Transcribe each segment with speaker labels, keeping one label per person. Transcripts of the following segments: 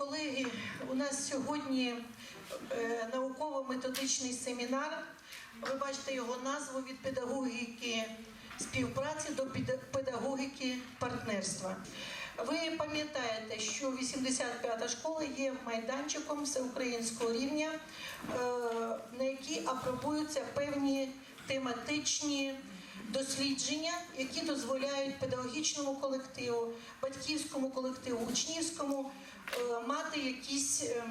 Speaker 1: Колеги, у нас сьогодні е, науково-методичний семінар. Ви бачите його назву від педагогіки співпраці до педагогіки партнерства. Ви пам'ятаєте, що 85-та школа є майданчиком всеукраїнського рівня, е, на якій апробуються певні тематичні дослідження, які дозволяють педагогічному колективу, батьківському колективу, учнівському е, мати якісь е,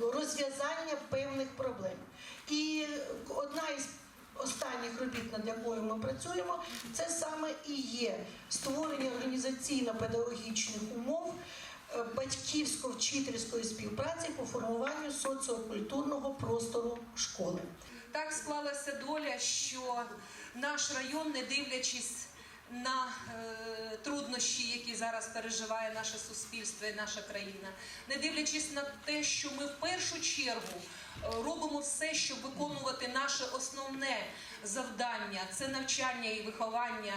Speaker 1: розв'язання певних проблем. І одна із останніх робіт, над якою ми працюємо, це саме і є створення організаційно-педагогічних умов е, батьківсько-вчительської співпраці по формуванню соціокультурного простору школи.
Speaker 2: Так склалася доля, що наш район, не дивлячись на е, труднощі, які зараз переживає наше суспільство і наша країна, не дивлячись на те, що ми в першу чергу е, робимо все, щоб виконувати наше основне завдання це навчання і виховання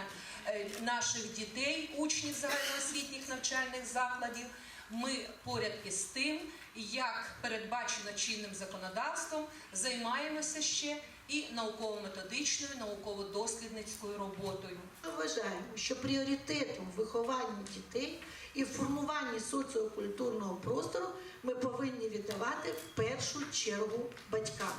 Speaker 2: е, наших дітей, учнів загальноосвітніх навчальних закладів. Ми поряд із тим, як передбачено чинним законодавством, займаємося ще і науково-методичною, науково-дослідницькою роботою.
Speaker 1: Ми вважаємо, що пріоритетом в вихованні дітей і формуванні соціокультурного простору ми повинні віддавати в першу чергу батькам.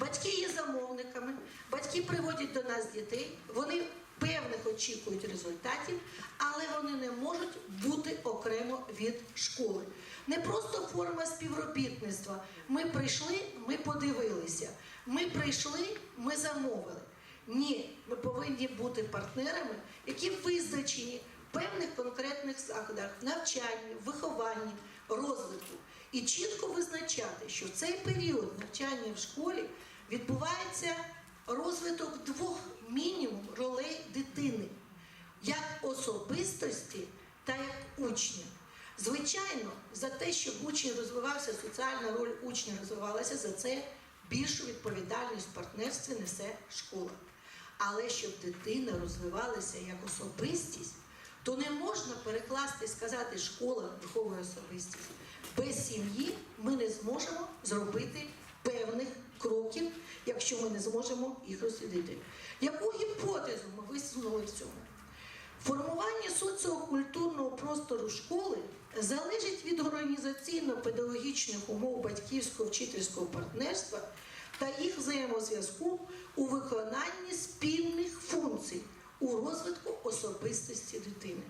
Speaker 1: Батьки є замовниками, батьки приводять до нас дітей, вони певних очікують результатів, але вони не можуть бути окремо від школи. Не просто форма співробітництва. Ми прийшли, ми подивилися. Ми прийшли, ми замовили. Ні, ми повинні бути партнерами, які визначені в певних конкретних заходах навчанні, вихованні, розвитку. І чітко визначати, що в цей період навчання в школі відбувається розвиток двох мінімум ролей дитини як особистості та як учня. Звичайно, за те, щоб учень розвивався, соціальна роль учня розвивалася, за це більшу відповідальність в партнерстві несе школа. Але щоб дитина розвивалася як особистість, то не можна перекласти і сказати, школа виховує особистість. Без сім'ї ми не зможемо зробити певних кроків, якщо ми не зможемо їх розслідити. Яку гіпотезу ми висунули в цьому? Формування соціокультурного простору школи залежить від організаційно-педагогічних умов батьківського вчительського партнерства та їх взаємозв'язку у виконанні спільних функцій у розвитку особистості дитини.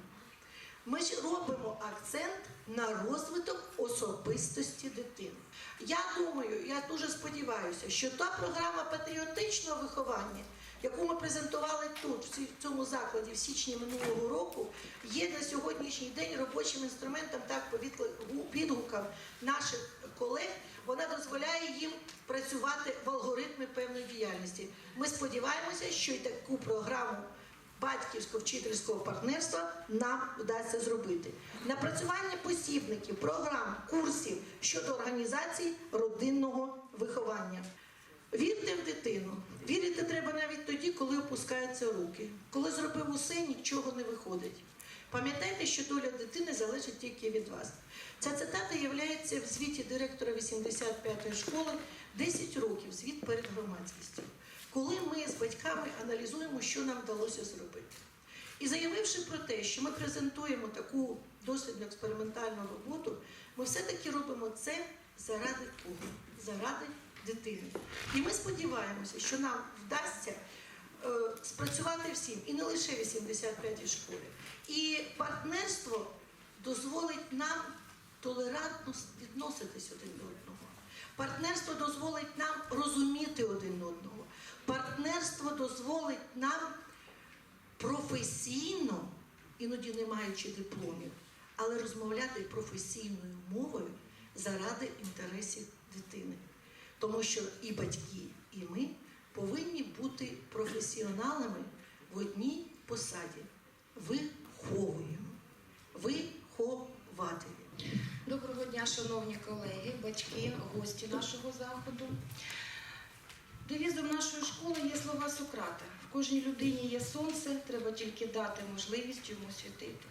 Speaker 1: Ми ж робимо акцент на розвиток особистості дитини. Я думаю, я дуже сподіваюся, що та програма патріотичного виховання, яку ми презентували тут, в цьому закладі в січні минулого року, є на сьогоднішній день робочим інструментом так по відгукам наших колег. Вона дозволяє їм працювати в алгоритмі певної діяльності. Ми сподіваємося, що і таку програму батьківсько-вчительського партнерства нам вдасться зробити. Напрацювання посібників, програм, курсів щодо організації родинного виховання. Вірте в дитину. Вірити треба навіть тоді, коли опускаються руки. Коли зробив усе, нічого не виходить. Пам'ятайте, що доля дитини залежить тільки від вас. Ця цитата є в звіті директора 85-ї школи 10 років звіт перед громадськістю, коли ми з батьками аналізуємо, що нам вдалося зробити. І заявивши про те, що ми презентуємо таку дослідну експериментальну роботу, ми все-таки робимо це заради кого? Заради дитини. І ми сподіваємося, що нам вдасться е, спрацювати всім, і не лише 85-й школі. І партнерство дозволить нам толерантно відноситись один до одного. Партнерство дозволить нам розуміти один одного. Партнерство дозволить нам професійно, іноді не маючи дипломів, але розмовляти професійною мовою заради інтересів дитини. Тому що і батьки, і ми повинні бути професіоналами в одній посаді. Виховуємо. Вихователі.
Speaker 3: Доброго дня, шановні колеги, батьки, гості нашого заходу. Девізом нашої школи є слова Сократа. В кожній людині є сонце, треба тільки дати можливість йому світити.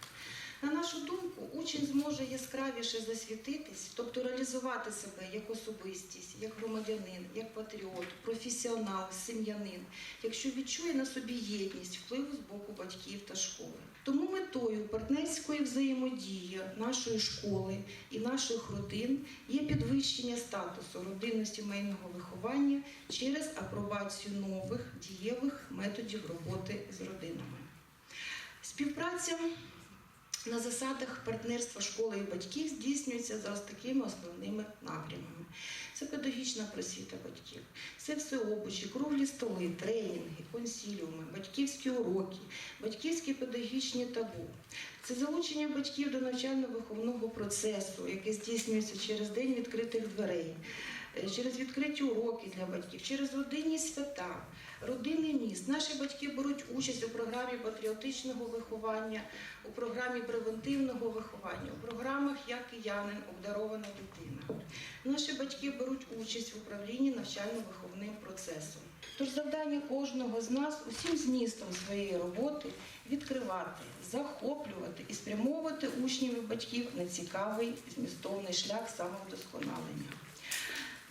Speaker 3: На нашу думку, учень зможе яскравіше засвітитись, тобто реалізувати себе як особистість, як громадянин, як патріот, професіонал, сім'янин, якщо відчує на собі єдність впливу з боку батьків та школи. Тому метою партнерської взаємодії нашої школи і наших родин є підвищення статусу родинно-сімейного виховання через апробацію нових дієвих методів роботи з родинами. Співпраця на засадах партнерства школи і батьків здійснюється за такими основними напрямами. Це педагогічна просвіта батьків, це всеобучі, круглі столи, тренінги, консіліуми, батьківські уроки, батьківські педагогічні табу. Це залучення батьків до навчально-виховного процесу, який здійснюється через день відкритих дверей, через відкриті уроки для батьків, через родинні свята, родинний міст. Наші батьки беруть участь у програмі патріотичного виховання, у програмі превентивного виховання, у програмах Я киянин, обдарована дитина. Наші батьки беруть участь в управлінні навчально-виховним процесом. Тож завдання кожного з нас усім змістом своєї роботи відкривати, захоплювати і спрямовувати учнів і батьків на цікавий змістовний шлях самовдосконалення.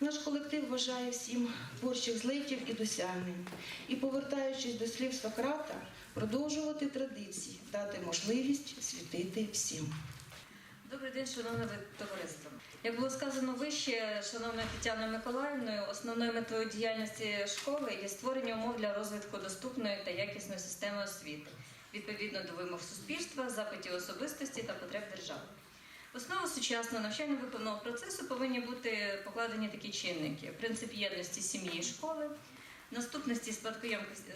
Speaker 3: Наш колектив вважає всім творчих злетів і досягнень. І, повертаючись до слів Сократа, продовжувати традиції, дати можливість світити всім.
Speaker 4: Добрий день, шановне товариство. Як було сказано вище, шановною Тетяною Миколаївною, основною метою діяльності школи є створення умов для розвитку доступної та якісної системи освіти відповідно до вимог суспільства, запитів особистості та потреб держави. В основу сучасного навчально-виховного процесу повинні бути покладені такі чинники: принцип єдності сім'ї і школи, наступності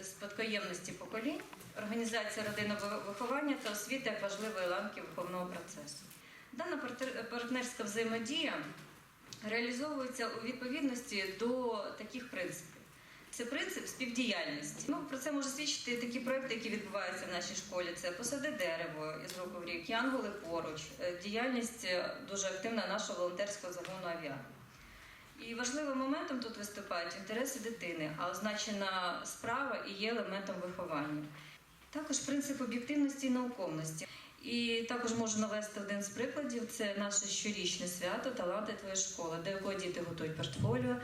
Speaker 4: спадкоємності поколінь, організація родинного виховання та освіти як важливої ланки виховного процесу. Дана партнерська взаємодія реалізовується у відповідності до таких принципів. Це принцип співдіяльності. Ну, про це може свідчити такі проекти, які відбуваються в нашій школі. Це посади дерево із року в рік, янголи поруч, е, діяльність е, дуже активна нашого волонтерського загону авіа. І важливим моментом тут виступають інтереси дитини, а означена справа і є елементом виховання. Також принцип об'єктивності і науковності. І також можу навести один з прикладів: це наше щорічне свято Таланти твоєї школи, якого діти готують портфоліо.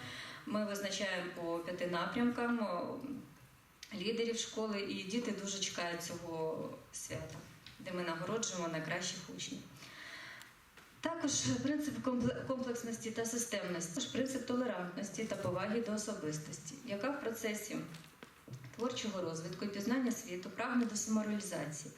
Speaker 4: Ми визначаємо по п'яти напрямкам лідерів школи, і діти дуже чекають цього свята, де ми нагороджуємо найкращих учнів. Також принцип комплексності та системності, також принцип толерантності та поваги до особистості, яка в процесі творчого розвитку і пізнання світу прагне до самореалізації.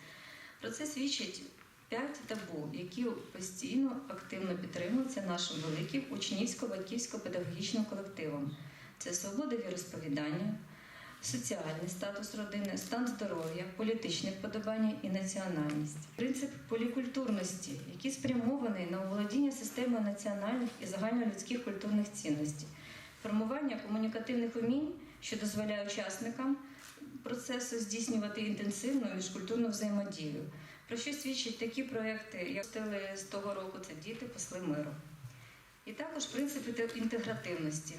Speaker 4: Про це свідчить п'ять табу, які постійно активно підтримуються нашим великим учнівсько-батьківсько-педагогічним колективом. Це свобода віросповідання, соціальний статус родини, стан здоров'я, політичне вподобання і національність. Принцип полікультурності, який спрямований на володіння системою національних і загальнолюдських культурних цінностей, формування комунікативних умінь, що дозволяє учасникам процесу здійснювати інтенсивну міжкультурну взаємодію. Про що свідчать такі проекти, як стили з того року це діти, посли миру. І також принцип інтегративності.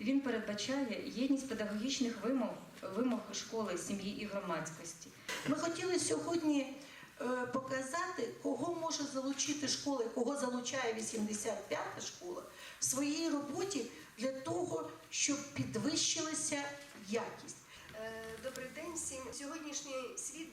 Speaker 4: Він передбачає єдність педагогічних вимог, вимог школи, сім'ї і громадськості.
Speaker 1: Ми хотіли сьогодні е, показати, кого може залучити школа, кого залучає 85-та школа в своїй роботі для того, щоб підвищилася якість.
Speaker 5: Е, Добрий день всім. Сьогоднішній світ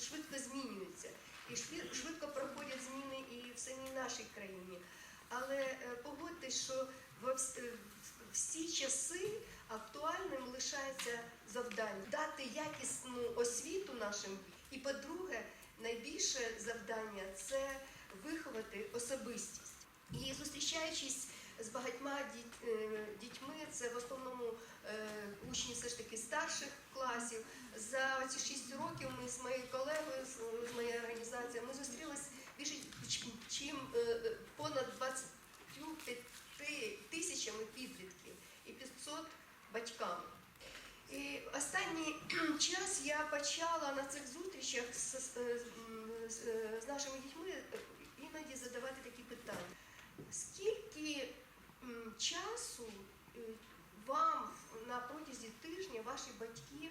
Speaker 5: швидко змінюється і швидко проходять зміни і в самій нашій країні. Але е, погодьтесь, що е, в- всі часи актуальним лишається завдання дати якісну освіту нашим. І по-друге, найбільше завдання це виховати особистість. І зустрічаючись з багатьма е, дітьми, це в основному учні все ж таки старших класів. За ці 6 років ми з моєю колегою, з, з моєю організацією, ми зустрілись більше ч- чим е, е, понад 25 тисячами підлітків і 500 батьками. І останній час я на цих зустрічах з, з, з, з нашими дітьми іноді задавати такі питання. Скільки часу е, вам на протязі тижня ваші батьки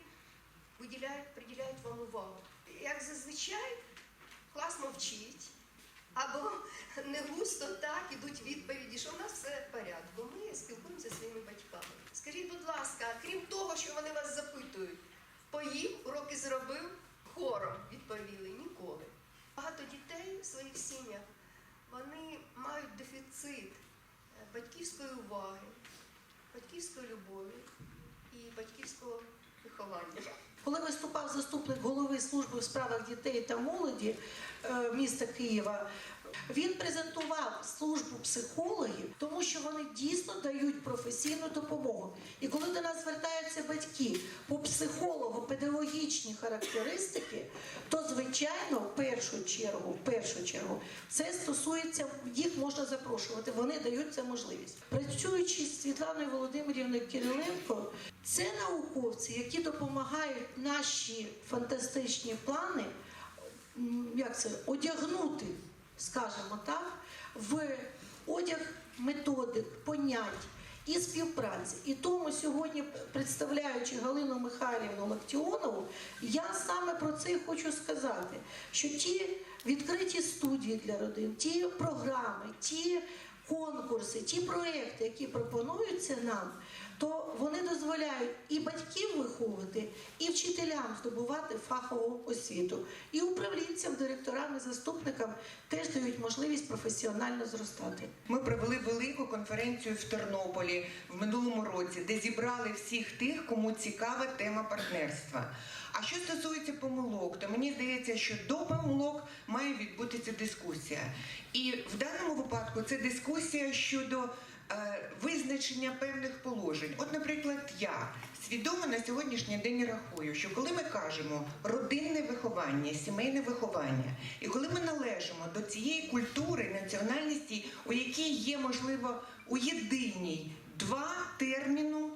Speaker 5: виділяють, приділяють вам увагу? Як зазвичай, клас мовчить, або не густо так ідуть відповіді, що в нас все в порядку. Ми спілкуємося зі своїми батьками. Скажіть, будь ласка, крім того, що вони вас запитують, поїв, уроки зробив, хором відповіли ніколи. Багато дітей в своїх сім'ях вони мають дефіцит е, батьківської уваги, батьківської любові і батьківського виховання.
Speaker 1: Коли виступав заступник голови служби у справах дітей та молоді е, міста Києва, він презентував службу психологів, тому що вони дійсно дають професійну допомогу. І коли до нас звертаються батьки по психолого-педагогічні характеристики, то звичайно, в першу чергу, в першу чергу, це стосується їх можна запрошувати. Вони дають це можливість. Працюючи з Світланою Володимирівною Кириленко, це науковці, які допомагають наші фантастичні плани, як це, одягнути, скажімо так, в одяг методик, понять і співпраці. І тому сьогодні, представляючи Галину Михайлівну Лактіонову, я саме про це хочу сказати, що ті відкриті студії для родин, ті програми, ті конкурси, ті проекти, які пропонуються нам, то вони дозволяють і батьків виховувати, і вчителям здобувати фахову освіту. І управлінцям, директорам і заступникам теж дають можливість професіонально зростати.
Speaker 6: Ми провели велику конференцію в Тернополі в минулому році, де зібрали всіх тих, кому цікава тема партнерства. А що стосується помилок, то мені здається, що до помилок має відбутися дискусія. І в даному випадку це дискусія щодо визначення певних положень. От, наприклад, я свідомо на сьогоднішній день рахую, що коли ми кажемо родинне виховання, сімейне виховання, і коли ми належимо до цієї культури, національності, у якій є, можливо, у єдиній два терміну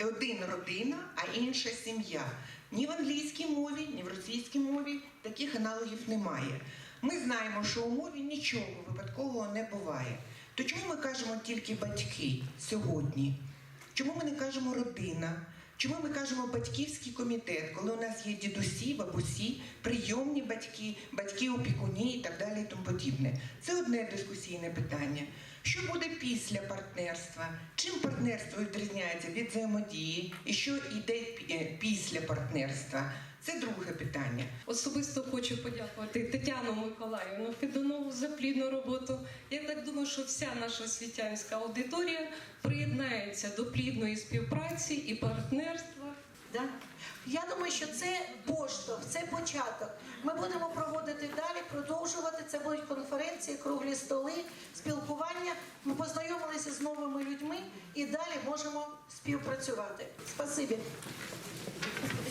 Speaker 6: один родина, а інша сім'я. Ні в англійській мові, ні в російській мові таких аналогів немає. Ми знаємо, що у мові нічого випадкового не буває. То чому ми кажемо тільки батьки сьогодні? Чому ми не кажемо родина? Чому ми кажемо батьківський комітет, коли у нас є дідусі, бабусі, прийомні батьки, батьки опікуні і так далі і тому подібне? Це одне дискусійне питання. Що буде після партнерства? Чим партнерство відрізняється від взаємодії? І що йде е, після партнерства? Це друге питання.
Speaker 7: Особисто хочу подякувати Тетяну Миколаївну Федонову за плідну роботу. Я так думаю, що вся наша освітянська аудиторія приєднається до плідної співпраці і партнерства.
Speaker 1: Да? Я думаю, що це поштовх, це початок. Ми будемо проводити далі, продовжувати. Це будуть конференції, круглі столи, спілкування. Ми познайомилися з новими людьми і далі можемо співпрацювати. Спасибі.